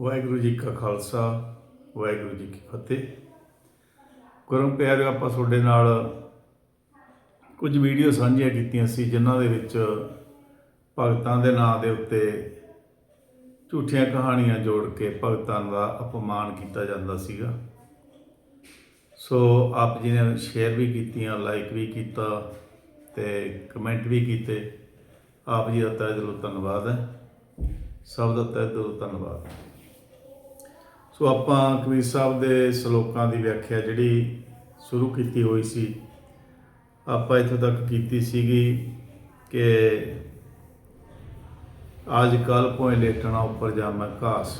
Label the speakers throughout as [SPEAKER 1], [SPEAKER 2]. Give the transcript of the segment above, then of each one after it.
[SPEAKER 1] ਵਾਹਿਗੁਰੂ ਜੀ ਕਾ ਖਾਲਸਾ, ਵਾਹਿਗੁਰੂ ਜੀ ਕੀ ਫਤਿਹ। ਗੁਰੂ ਪਿਆਰਿਓ, ਆਪਾਂ ਤੁਹਾਡੇ ਨਾਲ ਕੁਝ ਵੀਡੀਓ ਸਾਂਝੀਆਂ ਕੀਤੀਆਂ ਸੀ, ਜਿਨ੍ਹਾਂ ਦੇ ਵਿੱਚ ਭਗਤਾਂ ਦੇ ਨਾਂ ਦੇ ਉੱਤੇ ਝੂਠੀਆਂ ਕਹਾਣੀਆਂ ਜੋੜ ਕੇ ਭਗਤਾਂ ਦਾ ਅਪਮਾਨ ਕੀਤਾ ਜਾਂਦਾ ਸੀਗਾ। ਸੋ ਆਪ ਜੀ ਨੇ ਸ਼ੇਅਰ ਵੀ ਕੀਤੀਆਂ, ਲਾਈਕ ਵੀ ਕੀਤਾ ਤੇ ਕਮੈਂਟ ਵੀ ਕੀਤੇ। ਆਪ ਜੀ ਦਾ ਤਹਿ ਦਿਲੋਂ ਧੰਨਵਾਦ ਹੈ। ਸਭ ਦਾ ਤਹਿ ਦਿਲੋਂ ਧੰਨਵਾਦ। ਸੋ ਆਪਾਂ ਕਬੀਰ ਸਾਹਿਬ ਦੇ ਸ਼ਲੋਕਾਂ ਦੀ ਵਿਆਖਿਆ ਜਿਹੜੀ ਸ਼ੁਰੂ ਕੀਤੀ ਹੋਈ ਸੀ, ਆਪਾਂ ਇੱਥੋਂ ਤੱਕ ਕੀਤੀ ਸੀਗੀ ਕਿ ਅੱਜ ਕੱਲ ਭੋਏ ਲੇਟਣਾ ਉੱਪਰ ਜਾਮੈ ਘਾਸ।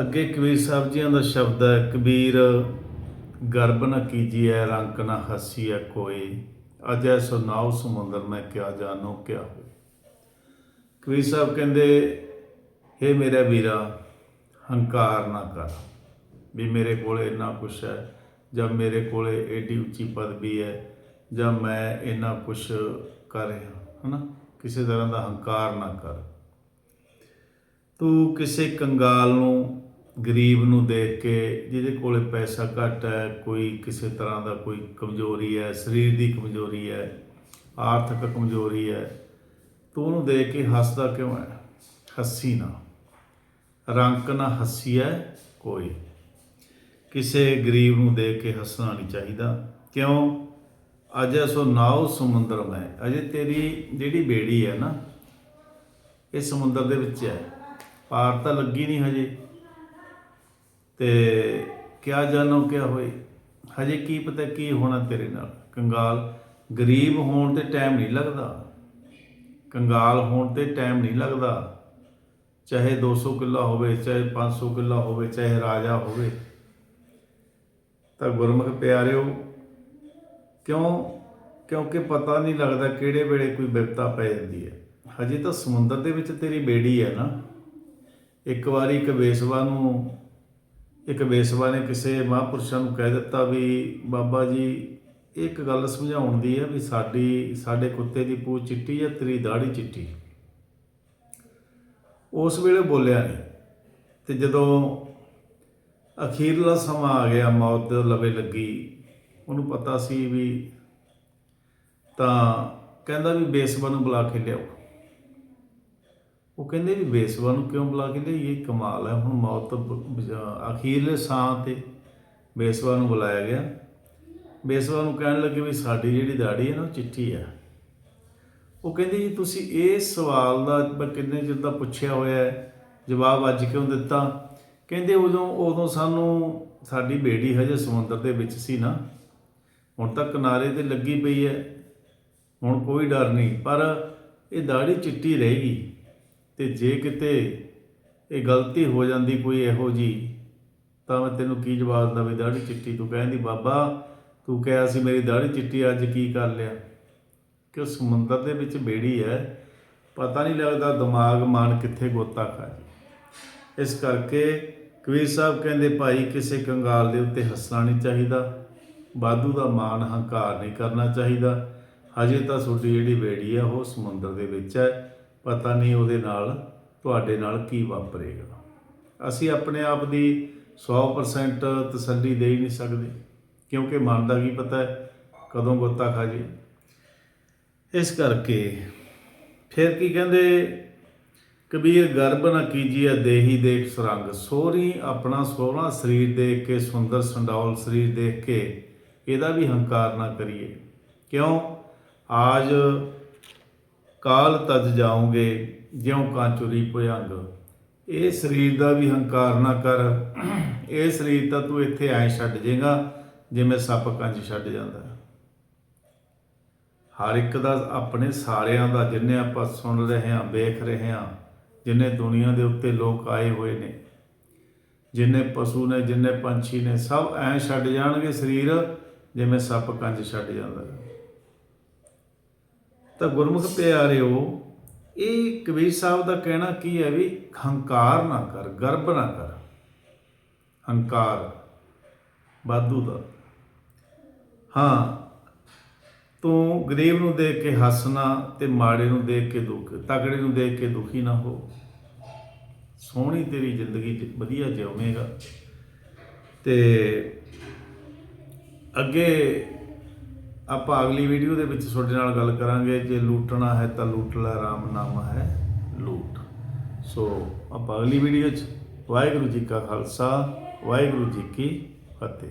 [SPEAKER 1] ਅੱਗੇ ਕਬੀਰ ਸਾਹਿਬ ਜੀਆਂ ਦਾ ਸ਼ਬਦ ਹੈ, ਕਬੀਰ ਗਰਬ ਨ ਕੀਜੀਐ, ਰੰਕ ਨ ਹਸੀਐ ਕੋਈ, ਅਜੈ ਸੋ ਸਮੁੰਦਰ ਮੈਂ ਕਿਆ ਜਾਣੋ ਕਿਆ ਹੋਏ ਕਬੀਰ ਸਾਹਿਬ ਕਹਿੰਦੇ हे ਮੇਰੇ ਵੀਰਾ, ਹੰਕਾਰ ਨਾ ਕਰ। ਵੀ ਮੇਰੇ ਕੋਲ ਇੰਨਾ ਕੁਛ ਹੈ, ਜਾਂ ਮੇਰੇ ਕੋਲ ਏਡੀ ਉੱਚੀ ਪਦਵੀ ਹੈ, ਜਾਂ ਮੈਂ ਇੰਨਾ ਕੁਛ ਕਰ ਰਿਹਾ, ਹਨਾ? ਕਿਸੇ ਤਰ੍ਹਾਂ ਦਾ ਹੰਕਾਰ ਨਾ ਕਰ। ਤੂੰ ਕਿਸੇ ਕੰਗਾਲ ਨੂੰ, ਗਰੀਬ ਨੂੰ ਦੇਖ ਕੇ, ਜਿਹਦੇ ਕੋਲੇ ਪੈਸਾ ਘੱਟ ਹੈ, ਕੋਈ ਕਿਸੇ ਤਰ੍ਹਾਂ ਦਾ ਕੋਈ ਕਮਜ਼ੋਰੀ ਹੈ, ਸਰੀਰ ਦੀ ਕਮਜ਼ੋਰੀ ਹੈ, ਆਰਥਿਕ ਕਮਜ਼ੋਰੀ ਹੈ, ਤੂੰ ਉਹਨੂੰ ਦੇਖ ਕੇ ਹੱਸਦਾ ਕਿਉਂ ਹੈ? ਹੱਸੀ ਨਾ। ਰੰਕ ਨਾ ਹੱਸੀਐ ਕੋਈ। ਕਿਸੇ ਗਰੀਬ ਨੂੰ ਦੇਖ ਕੇ ਹੱਸਣਾ ਨਹੀਂ ਚਾਹੀਦਾ। ਕਿਉਂ? ਅਜੇ ਸੋ ਨਾਉ ਸਮੁੰਦਰ ਮੈਂ। ਅਜੇ ਤੇਰੀ ਜਿਹੜੀ ਬੇੜੀ ਹੈ ਨਾ, ਇਹ ਸਮੁੰਦਰ ਦੇ ਵਿੱਚ ਹੈ ਪਾਰ ਤਾਂ ਲੱਗੀ ਨਹੀਂ ਹਜੇ। ਤੇ ਕਿਆ ਜਾਣੋ ਕਿਆ ਹੋਏ। ਹਜੇ ਕੀ ਪਤਾ ਕੀ ਹੋਣਾ ਤੇਰੇ ਨਾਲ। ਕੰਗਾਲ ਗਰੀਬ ਹੋਣ ਤੇ ਟਾਈਮ ਨਹੀਂ ਲੱਗਦਾ। ਕੰਗਾਲ ਹੋਣ ਤੇ ਟਾਈਮ ਨਹੀਂ ਲੱਗਦਾ। ਚਾਹੇ 200 ਕਿੱਲਾ ਹੋਵੇ, ਚਾਹੇ 500 ਕਿੱਲਾ ਹੋਵੇ, ਚਾਹੇ ਰਾਜਾ ਹੋਵੇ। ਤਾਂ ਗੁਰਮੁਖ ਪਿਆਰਿਓ, ਕਿਉਂ, ਕਿਉਂਕਿ ਪਤਾ ਨਹੀਂ ਲੱਗਦਾ ਕਿਹੜੇ ਵੇਲੇ ਕੋਈ ਵਿਪਤਾ ਪੈ ਜਾਂਦੀ ਹੈ। ਹਜੇ ਤਾਂ ਸਮੁੰਦਰ ਦੇ ਵਿੱਚ ਤੇਰੀ ਬੇੜੀ ਹੈ ਨਾ। ਇੱਕ ਵਾਰੀ ਇੱਕ ਵੇਸਵਾ ਨੂੰ, ਇੱਕ ਵੇਸਵਾ ਨੇ ਕਿਸੇ ਮਹਾਂਪੁਰਸ਼ਾਂ ਨੂੰ ਕਹਿ ਦਿੱਤਾ ਵੀ, ਬਾਬਾ ਜੀ ਇੱਕ ਗੱਲ ਸਮਝਾਉਣ ਦੀ ਹੈ ਵੀ ਸਾਡੀ, ਸਾਡੇ ਕੁੱਤੇ ਦੀ ਪੂਛ ਚਿੱਟੀ ਹੈ, ਤੇਰੀ ਦਾੜੀ ਚਿੱਟੀ। ਉਸ ਵੇਲੇ ਬੋਲਿਆ ਨਹੀਂ। ਤੇ ਜਦੋਂ ਅਖੀਰਲਾ ਸਮਾਂ ਆ ਗਿਆ, ਮੌਤ ਦੇ ਲਵੇ ਲੱਗੀ, ਉਹਨੂੰ ਪਤਾ ਸੀ ਵੀ ਤਾਂ ਕਹਿੰਦਾ ਵੀ ਬੇਸਵਾ ਨੂੰ ਬੁਲਾ ਕੇ ਲਿਆਓ। ਉਹ ਕਹਿੰਦੇ ਵੀ ਬੇਸਵਾ ਨੂੰ ਕਿਉਂ ਬੁਲਾ ਕੇ ਲਿਆ ਇਹ ਕਮਾਲ ਹੈ, ਹੁਣ ਮੌਤ ਅਖੀਰਲੇ ਸਾਹ ਤੇ ਬੇਸਵਾ ਨੂੰ ਬੁਲਾਇਆ ਗਿਆ। ਬੇਸਵਾ ਨੂੰ ਕਹਿਣ ਲੱਗੇ ਵੀ ਸਾਡੀ ਜਿਹੜੀ ਦਾੜੀ ਹੈ ਨਾ, ਉਹ ਚਿੱਟੀ ਹੈ। ਉਹ ਕਹਿੰਦੇ ਜੀ, ਤੁਸੀਂ ਇਹ ਸਵਾਲ ਦਾ ਮੈਂ ਕਿੰਨੇ ਚਿਰ ਦਾ ਪੁੱਛਿਆ ਹੋਇਆ ਹੈ, ਜਵਾਬ ਅੱਜ ਕਿਉਂ ਦਿੱਤਾ? ਕਹਿੰਦੇ ਉਦੋਂ ਉਦੋਂ ਸਾਨੂੰ ਸਾਡੀ ਬੇੜੀ ਹਜੇ ਸਮੁੰਦਰ ਦੇ ਵਿੱਚ ਸੀ ਨਾ। ਹੁਣ ਤਾਂ ਕਿਨਾਰੇ ਤੇ ਲੱਗੀ ਪਈ ਹੈ। ਹੁਣ ਕੋਈ ਡਰ ਨਹੀਂ, ਪਰ ਇਹ ਦਾੜੀ ਚਿੱਟੀ ਰਹੇਗੀ ਤੇ ਜੇ ਕਿਤੇ ਇਹ ਗਲਤੀ ਹੋ ਜਾਂਦੀ ਕੋਈ ਇਹੋ ਜੀ, ਤਾਂ ਮੈਂ ਤੈਨੂੰ ਕੀ ਜਵਾਬ ਦਿੰਦਾ ਦਾੜੀ ਚਿੱਟੀ ਤੂੰ ਕਹਿੰਦੀ, ਬਾਬਾ, ਤੂੰ ਕਿਹਾ ਸੀ ਮੇਰੀ ਦਾੜੀ ਚਿੱਟੀ, ਅੱਜ ਕੀ ਕਰ ਲਿਆ? ਕਿ ਸਮੁੰਦਰ ਦੇ ਵਿੱਚ ਬੇੜੀ ਹੈ, ਪਤਾ ਨਹੀਂ ਲੱਗਦਾ ਦਿਮਾਗ ਮਨ ਕਿੱਥੇ ਗੋਤਾ ਖਾ ਜੇ। ਇਸ ਕਰਕੇ ਕਬੀਰ ਸਾਹਿਬ ਕਹਿੰਦੇ, ਭਾਈ, ਕਿਸੇ ਕੰਗਾਲ ਦੇ ਉੱਤੇ ਹੱਸਣਾ ਨਹੀਂ ਚਾਹੀਦਾ। ਬਾਦੂ ਦਾ ਮਾਣ ਹੰਕਾਰ ਨਹੀਂ ਕਰਨਾ ਚਾਹੀਦਾ। ਹਜੇ ਤਾਂ ਤੁਹਾਡੀ ਜਿਹੜੀ ਬੇੜੀ ਹੈ, ਉਹ ਸਮੁੰਦਰ ਦੇ ਵਿੱਚ ਹੈ। ਪਤਾ ਨਹੀਂ ਉਹਦੇ ਨਾਲ, ਤੁਹਾਡੇ ਨਾਲ ਕੀ ਵਾਪਰੇਗਾ। ਅਸੀਂ ਆਪਣੇ ਆਪ ਦੀ 100% ਤਸੱਲੀ ਦੇ ਹੀ ਨਹੀਂ ਸਕਦੇ, ਕਿਉਂਕਿ ਮਨ ਦਾ ਕੀ ਪਤਾ ਹੈ, ਕਦੋਂ ਗੋਤਾ ਖਾ ਜੇ। ਇਸ ਕਰਕੇ ਫਿਰ ਕੀ ਕਹਿੰਦੇ, ਕਬੀਰ ਗਰਭ ਨਾ ਕੀਜੀਏ, ਦੇਹੀ ਦੇਖ ਸੁਰੰਗ। ਸੋਹਰੀ ਆਪਣਾ ਸੋਹਣਾ ਸਰੀਰ ਦੇਖ ਕੇ, ਸੁੰਦਰ ਸੰਡੌਲ ਸਰੀਰ ਦੇਖ ਕੇ, ਇਹਦਾ ਵੀ ਹੰਕਾਰ ਨਾ ਕਰੀਏ। ਕਿਉਂ? ਆਜ ਕਾਲ ਤਜ ਜਾਓਗੇ, ਜਿਉ ਕਾਂਚੁਰੀ ਭੁਯੰਗ। ਇਹ ਸਰੀਰ ਦਾ ਵੀ ਹੰਕਾਰ ਨਾ ਕਰ। ਇਹ ਸਰੀਰ ਤਾਂ ਤੂੰ ਇੱਥੇ ਐ ਛੱਡ ਜੇਗਾ, ਜਿਵੇਂ ਸੱਪ ਕੰਜ ਛੱਡ ਜਾਂਦਾ। ਹਰ ਇੱਕ ਦਾ ਆਪਣੇ ਸਾਰਿਆਂ ਦਾ ਜਿੰਨੇ ਆਪਾਂ ਸੁਣ ਰਹੇ ਹਾਂ, ਵੇਖ ਰਹੇ ਹਾਂ, ਜਿੰਨੇ ਦੁਨੀਆ ਦੇ ਉੱਤੇ ਲੋਕ ਆਏ ਹੋਏ ਨੇ, ਜਿੰਨੇ ਪਸ਼ੂ ਨੇ, ਜਿੰਨੇ ਪੰਛੀ ਨੇ, ਸਭ ਐ ਛੱਡ ਜਾਣਗੇ ਸਰੀਰ ਜਿਵੇਂ ਸੱਪ ਕੰਜ ਛੱਡ ਜਾਂਦਾ ਤਾਂ ਗੁਰਮੁਖ ਪਿਆਰਿਓ, ਇਹ ਕਬੀਰ ਸਾਹਿਬ ਦਾ ਕਹਿਣਾ ਕੀ ਹੈ ਵੀ ਹੰਕਾਰ ਨਾ ਕਰ ਗਰਭ ਨਾ ਕਰ। ਹੰਕਾਰ ਬਾਦੂ ਦਾ। ਹਾਂ ਤੂੰ ਗਰੀਬ ਨੂੰ ਦੇਖ ਕੇ ਹੱਸਣਾ ਤੇ ਮਾੜੇ ਨੂੰ ਦੇਖ ਕੇ ਦੁੱਖ ਤਗੜੇ ਨੂੰ ਦੇਖ ਕੇ ਦੁਖੀ ਨਾ ਹੋ। ਸੋਹਣੀ ਤੇਰੀ ਜ਼ਿੰਦਗੀ ਚ ਵਧੀਆ ਜਿਉਵੇਂਗਾ। ਤੇ ਅੱਗੇ ਆਪਾਂ ਅਗਲੀ ਵੀਡੀਓ ਦੇ ਵਿੱਚ ਤੁਹਾਡੇ ਨਾਲ ਗੱਲ ਕਰਾਂਗੇ, ਜੇ ਲੂਟਣਾ ਹੈ ਤਾਂ ਲੂਟ ਲੈ ਰਾਮ ਨਾਮ ਹੈ ਲੂਟ। ਸੋ ਆਪਾਂ ਅਗਲੀ ਵੀਡੀਓ 'ਚ ਵਾਹਿਗੁਰੂ ਜੀ ਕਾ ਖਾਲਸਾ, ਵਾਹਿਗੁਰੂ ਜੀ ਕੀ ਫਤਿਹ।